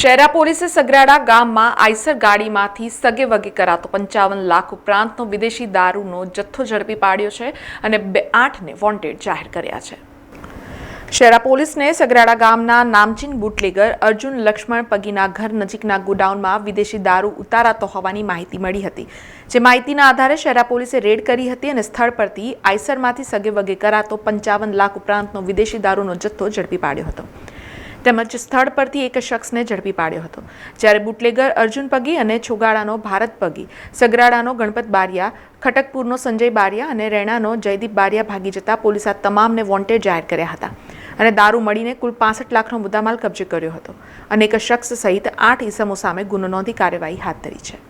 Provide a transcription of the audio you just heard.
શહેરા પોલીસે સગરાડા ગામમાં આઈસર ગાડીમાંથી સગે વગે કરાતો પંચાવન લાખ ઉપરાંતનો વિદેશી દારૂનો જથ્થો ઝડપી પાડ્યો છે અને બે આઠને વોન્ટેડ જાહેર કર્યા છે. શહેરા પોલીસને સગરાડા ગામના નામચીન બુટલેગર અર્જુન લક્ષ્મણ પગીના ઘર નજીકના ગોડાઉનમાં વિદેશી દારૂ ઉતારાતો હોવાની માહિતી મળી હતી. જે માહિતીના આધારે શહેરા પોલીસે રેડ કરી હતી અને સ્થળ પરથી આઈસરમાંથી સગે વગે કરાતો પંચાવન લાખ ઉપરાંતનો વિદેશી દારૂનો જથ્થો ઝડપી પાડ્યો હતો. તેમજ સ્થળ પરથી એક શખ્સને ઝડપી પાડ્યો હતો. જ્યારે બુટલેગર અર્જુન પગી અને છોગાડાનો ભારત પગી, સગરાડાનો ગણપત બારિયા, ખટકપુરનો સંજય બારિયા અને રેણાનો જયદીપ બારિયા ભાગી જતા પોલીસે આ તમામને વોન્ટેડ જાહેર કર્યા હતા અને દારૂ મળીને કુલ પાસઠ લાખનો મુદ્દામાલ કબજે કર્યો હતો. અને એક શખ્સ સહિત આઠ ઇસમો સામે ગુનો નોંધી કાર્યવાહી હાથ ધરી છે.